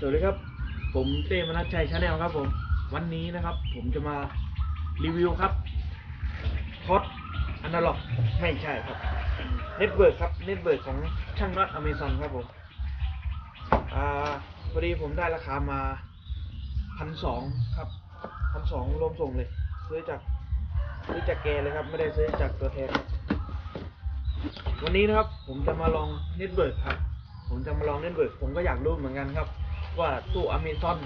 สวัสดีครับ ผมเต้มนัชชัยชาแนลครับผม วันนี้นะครับ ผมจะมารีวิวครับท็อตอนาล็อกไม่ใช่ครับเน็ตเบิร์กครับเน็ตเบิร์กของช่างน็อตอเมซอนครับผมอ่าพอดีผมได้ราคามาพันสองครับพันสองรวมส่งเลย ซื้อจากซื้อจากแกเลยครับ ไม่ได้ซื้อจากตัวแทนครับวันนี้นะครับ ผมจะมาลองเน็ตเบิร์กครับ ผมจะมาลองเน็ตเบิร์กผมก็อยากรู้เหมือนกันครับ ว่าตู้อเมซอน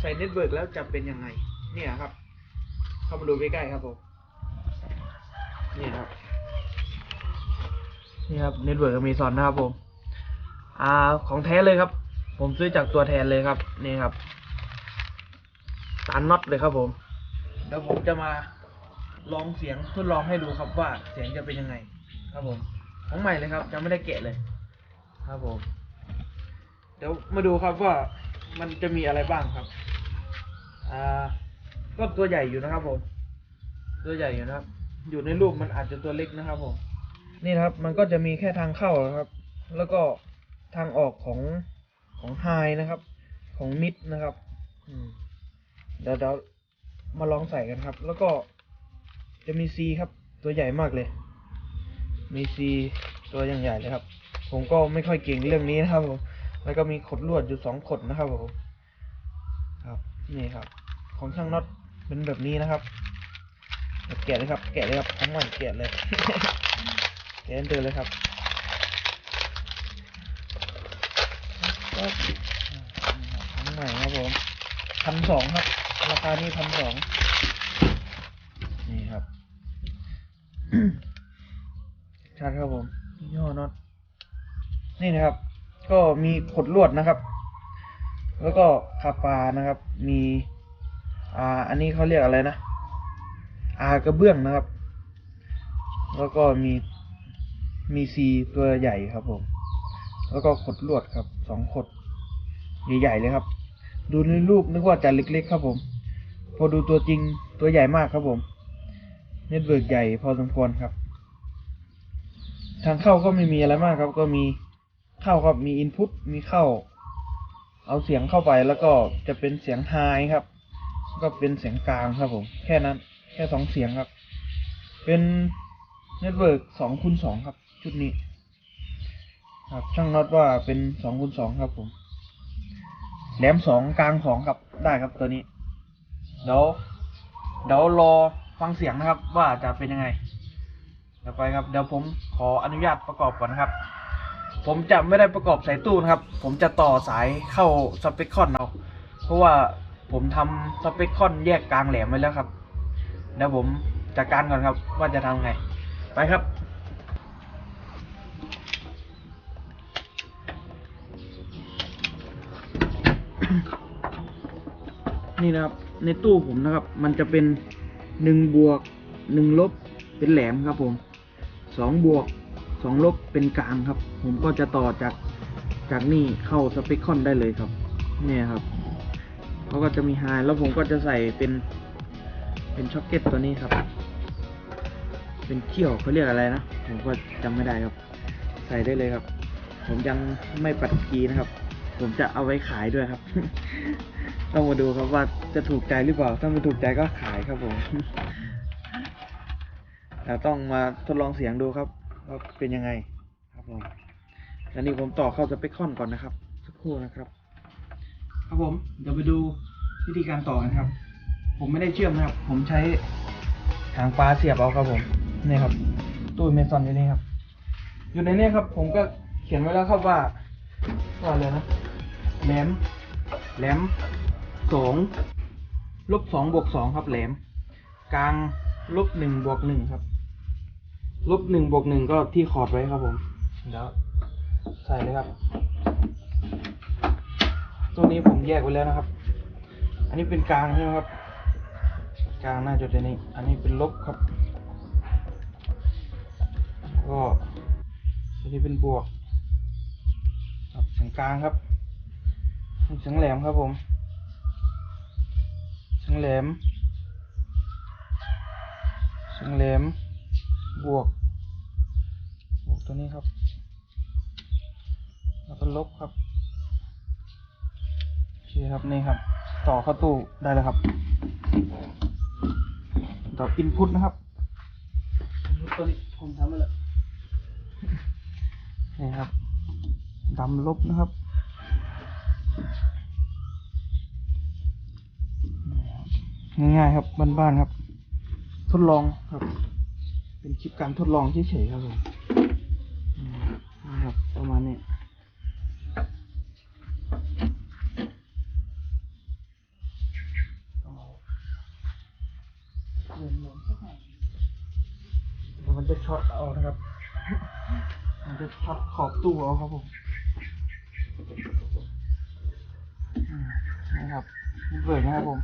ใส่เน็ตเบิร์กแล้วจะเป็นยังไง เนี่ยครับ เข้ามาดูใกล้ๆครับผมเนี่ยครับนี่ครับเน็ตเบิร์กอเมซอนนะครับผมอ่าของแท้เลยครับ ผมซื้อจากตัวแทนเลยครับนี่ครับตานน็อตเลยครับผมเดี๋ยวผมจะมาลองเสียงทดลองให้ดูครับว่าเสียงจะเป็นยังไง ครับผม ของใหม่เลยครับยังไม่ได้แกะเลย ครับผม เดี๋ยวมาดูครับว่า มันจะมีอะไรบ้างครับ อ่า ก็ตัวใหญ่อยู่นะครับผม ตัวใหญ่อยู่นะครับ อยู่ในรูปมันอาจจะตัวเล็กนะครับผม นี่นะครับ มันก็จะมีแค่ทางเข้านะครับ แล้วก็ทางออกของของไฮนะครับ ของมิดนะครับอืมเดี๋ยวเดี๋ยวมาลองใส่กันครับ แล้วก็จะมีซีครับ ตัวใหญ่มากเลย มีซีตัวอย่างใหญ่เลยครับ ผมก็ไม่ค่อยเก่งเรื่องนี้นะครับผม แล้วก็มีขดลวดอยู่สองขดนะครับผมครับนี่ครับ ของช่างน็อตเป็นแบบนี้นะครับแกะเลยครับ แกะเลยครับทั้งวันแกะเลยแกะเดินเลยครับทั้งใหม่ครับผมพันสองครับ ราคานี่พันสองนี่ครับชัดครับผมยี่ห้อน็อตนี่นะครับ ก็มีขดลวดนะครับ แล้วก็คาปานะครับ มีอ่าอันนี้เขาเรียกอะไรนะอากระเบื้องนะครับ แล้วก็มีมีซีตัวใหญ่ครับผม แล้วก็ขดลวดครับสองขดใหญ่ๆเลยครับ ดูในรูปนึกว่าจะเล็กๆ ครับผม พอดูตัวจริงตัวใหญ่มากครับผมเน็ตเวิร์กใหญ่พอสมควรครับ ทางเข้าก็ไม่มีอะไรมากครับ ก็มี เข้าครับมีอินพุตมีเข้า เอาเสียงเข้าไปแล้วก็จะเป็นเสียงไฮครับ ก็เป็นเสียงกลางครับผมแค่นั้น แค่สองเสียงครับ เป็นเน็ตเวิร์กสองคูณสองครับ ชุดนี้ ครับช่างน็อตว่าเป็นสองคูณสองครับผมแหลมสองกลางสองครับได้ครับตัวนี้เดี๋ยวเดี๋ยวรอฟังเสียงนะครับ ว่าจะเป็นยังไงเดี๋ยวไปครับเดี๋ยวผมขออนุญาตประกอบก่อนนะครับ ผมจะไม่ได้ประกอบสายตู้นะครับ ผมจะต่อสายเข้าสเปคคอนเอาเพราะว่าผมทำสเปคคอนแยกกลางแหลมไว้แล้วครับเดี๋ยวผมจัดการก่อนครับ ว่าจะทำไง ไปครับนี่นะครับในตู้ผมนะครับ มันจะเป็นหนึ่งบวกหนึ่งลบเป็นแหลมครับผมสองบวก สองลบเป็นกลางครับ ผมก็จะต่อจากจากนี่เข้าสเปคคอนได้เลยครับ เนี่ยครับเขาก็จะมีไฮแล้วผมก็จะใส่เป็นเป็นช็อคเก็ตตัวนี้ครับ เป็นเขี้ยวเขาเรียกอะไรนะ ผมก็จำไม่ได้ครับ ใส่ได้เลยครับ ผมยังไม่ปัดกีนะครับ ผมจะเอาไว้ขายด้วยครับ ต้องมาดูครับว่าจะถูกใจหรือเปล่า ถ้าไม่ถูกใจก็ขายครับผมแต่ต้องมาทดลองเสียงดูครับ ว่าเป็นยังไงครับผมแล้วนี่ผมต่อเข้าสเปคคอนก่อนนะครับ สักครู่นะครับ ครับผมเดี๋ยวไปดูวิธีการต่อกันครับ ผมไม่ได้เชื่อมนะครับ ผมใช้หางปลาเสียบเอาครับผมนี่ครับ ตู้เมซอนอยู่นี่ครับ อยู่ในนี้ครับ ผมก็เขียนไว้แล้วครับว่าว่าอะไรนะแหลมแหลมสองลบสองบวกสองครับแหลม กลางลบหนึ่งบวกหนึ่งครับ ลบหนึ่งบวกหนึ่งก็ที่ขอดไว้ครับผมเดี๋ยวใส่เลยครับตัวนี้ผมแยกไว้แล้วนะครับ อันนี้เป็นกลางใช่ไหมครับ กลางน่าจะเป็นนี้ อันนี้เป็นลบครับ ก็อันนี้เป็นบวกครับเสียงกลางครับเสียงแหลมครับผมเสียงแหลมเสียงแหลม บวก บวกตัวนี้ครับ แล้วก็ลบครับครับนี่ครับ ต่อเข้าตู้ได้แล้วครับ ต่ออินพุตนะครับอินพุตตัวนี้ผมทำไปแล้วนี่ครับดำลบนะครับนี่ครับง่ายๆครับบ้านๆครับ ทดลองครับ เป็นคลิปการทดลองเฉยๆครับผมอืมนะครับ ประมาณนี้เงินลงสักหน่อยเดี๋ยวมันจะช็อตเอานะครับ มันจะช็อตขอบตู้เอาครับผมอืมนะครับนี่เปิดนะครับผม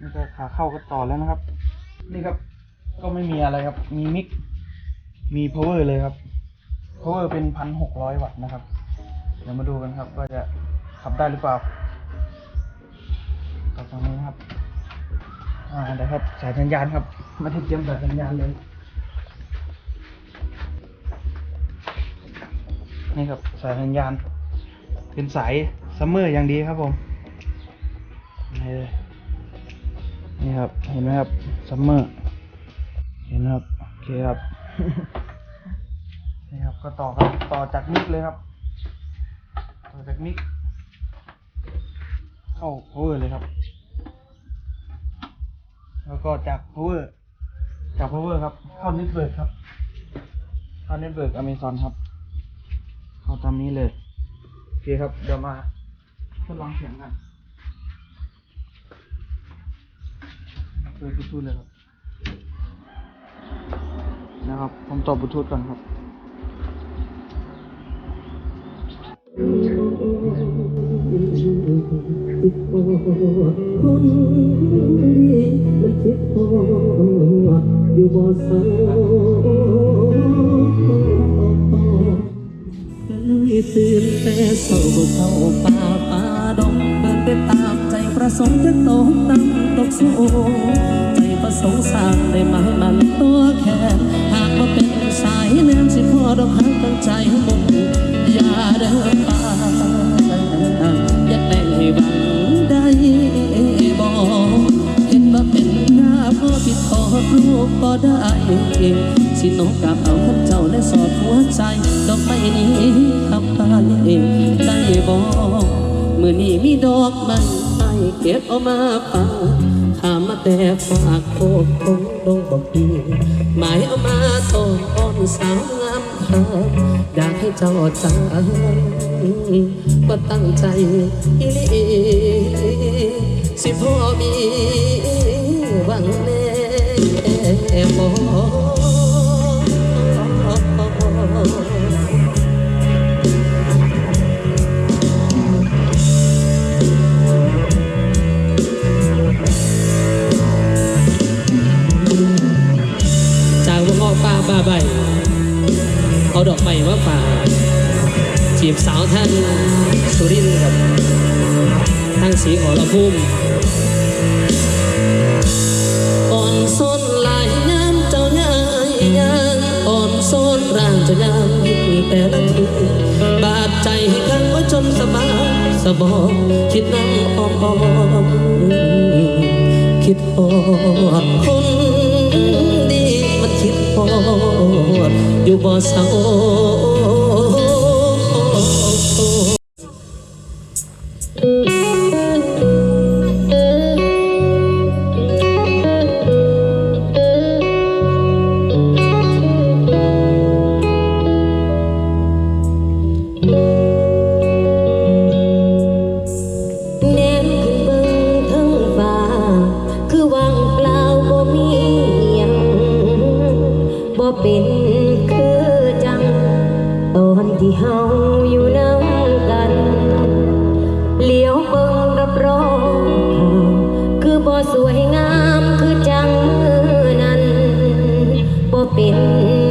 นี่ก็ขาเข้าก็ต่อแล้วนะครับ นี่ครับ ก็ไม่มีอะไรครับ มีมิก มี power เลยครับ power เป็นพันหกร้อยวัตต์นะครับ เดี๋ยวมาดูกันครับว่าจะขับได้หรือเปล่าต่อตรงนี้นครับ อ่าเดี๋ยวครับ สายสัญญาณครับไมาได้เตรียมสายสัญญาณเลย นี่ครับสายสัญญาณ เป็นสายซัมเมอร์อย่างดีครับผม นี่เลยนี่ครับ เห็นไหมครับซัมเมอร์ เห็นครับ โอเคครับ นี่ครับ ก็ต่อครับ ต่อจากมิกเลยครับ ต่อจากมิก เข้า power เลยครับ แล้วก็จาก power จาก power ครับ เข้า network ครับ เข้า network Amazon ครับ เข้าตามนี้เลย โอเคครับ เดี๋ยวมาทดลองเสียงกันเปิดบลูทูธเลยครับ นะครับ ผมต่อบลูทูธก่อนครับ คนดีมันคิดพออยู่บ่เศร้าเลยตื่นแต่เศร้าเข้าป่าป่าดงเดินไปตามใจประสงค์จะตกต่ำตกสูงใจประสงค์สร้างได้ไหมมันตัวแค่ สายแนสิพอดอกหักตั้งใจมุนอย่าเดินป่าอยากแต่งให้หวังได้บอกเห็นว่าเป็นหน้าพ่อผิดขอรูปก็ได้สิโนกับเอาขันเจ้าและสอดหัวใจดอกไม้นี้ทำไปได้บอกมือนี้มีดอกม้ให้เก็บเอามาฝาก เจ้าจำว่าตั้งใจอีลีสิพ่อมีหวังแน่บ่จากวงออกป่าบ้าใบ เอาดอกไม้มาป่าจีบสาวท่านสุรินทร์กับทางสีขอละพุ่มอ่อนส้นลายน้ำเจ้าย่ายยางอ่อนส้นร่างเจ้ายามแต่ละทีบาดใจข้างว่าจนสบายสบองคิดนั่งอ้อมอ้อมคิดพอดคน ดอยู่บ่เศร้า ที่เฮาอยู่น้ากันเลี้ยวเบิ่งรับรองคือบ่สวยงามคือจังนั้นบ่เป็น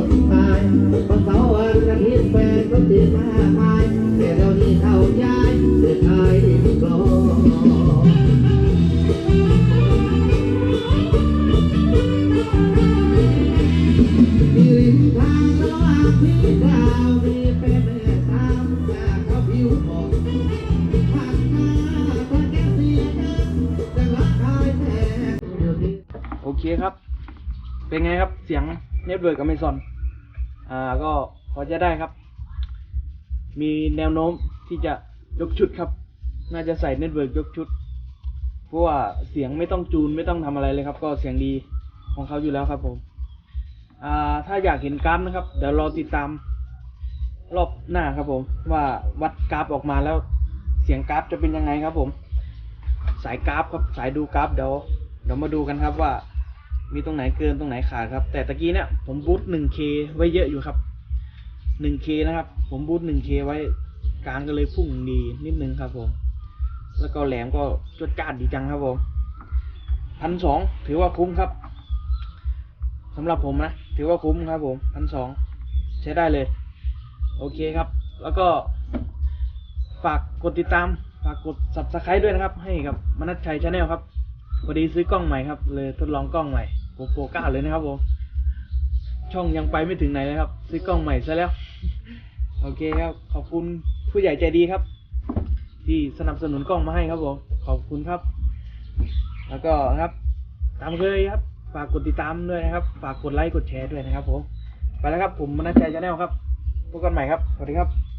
ต่เรือต้นตายวันเสาร์วันอาทิตย์แฟนก็ติดมากมายแต่เดี๋ยวนี้เข้าย้ายเดือดไทยกลอมีริมทางระหว่าที่กล่าดีเป็นตามจากเขาผิวบอกผ่านมาพระแก้วเสียน้ำจะรักใครแท้เดียวดีโอเคครับ เป็นไงครับ เสียงเน็ตเวิร์กอเมซอน อ่าก็พอจะได้ครับ มีแนวโน้มที่จะยกชุดครับ น่าจะใส่เน็ตเวิร์กยกชุด เพราะว่าเสียงไม่ต้องจูนไม่ต้องทำอะไรเลยครับ ก็เสียงดีของเขาอยู่แล้วครับผมอ่าถ้าอยากเห็นกราฟนะครับ เดี๋ยวรอติดตามรอบหน้าครับผม ว่าวัดกราฟออกมาแล้วเสียงกราฟจะเป็นยังไงครับผม สายกราฟครับสายดูกราฟเดี๋ยวเดี๋ยวมาดูกันครับว่า มีตรงไหนเกินตรงไหนขาดครับ แต่ตะกี้เนี่ยผมบูท 1K ไว้เยอะอยู่ครับ 1K นะครับ ผมบูท 1K ไว้กลางก็เลยพุ่งดีนิดนึงครับผม แล้วก็แหลมก็จดจ้านดีจังครับผมพันสองถือว่าคุ้มครับสำหรับผมนะ ถือว่าคุ้มครับผมพันสองใช้ได้เลย โอเคครับ แล้วก็ ฝากกดติดตาม ฝากกด subscribe ด้วยนะครับ ให้กับมนัชชัยชาแนลครับพอดีซื้อกล้องใหม่ครับ เลยทดลองกล้องใหม่ โปรโปรก้าเลยนะครับผมช่องยังไปไม่ถึงไหนเลยครับซื้อกล้องใหม่ซะแล้ว โอเคครับ ขอบคุณผู้ใหญ่ใจดีครับ ที่สนับสนุนกล้องมาให้ครับผมขอบคุณครับ แล้วก็ครับ ตามเคยครับ ฝากกดติดตามด้วยนะครับ ฝากกดไลค์กดแชร์ด้วยนะครับผมไปแล้วครับผมมนัชชัยชาแนลครับพบกันใหม่ครับสวัสดีครับ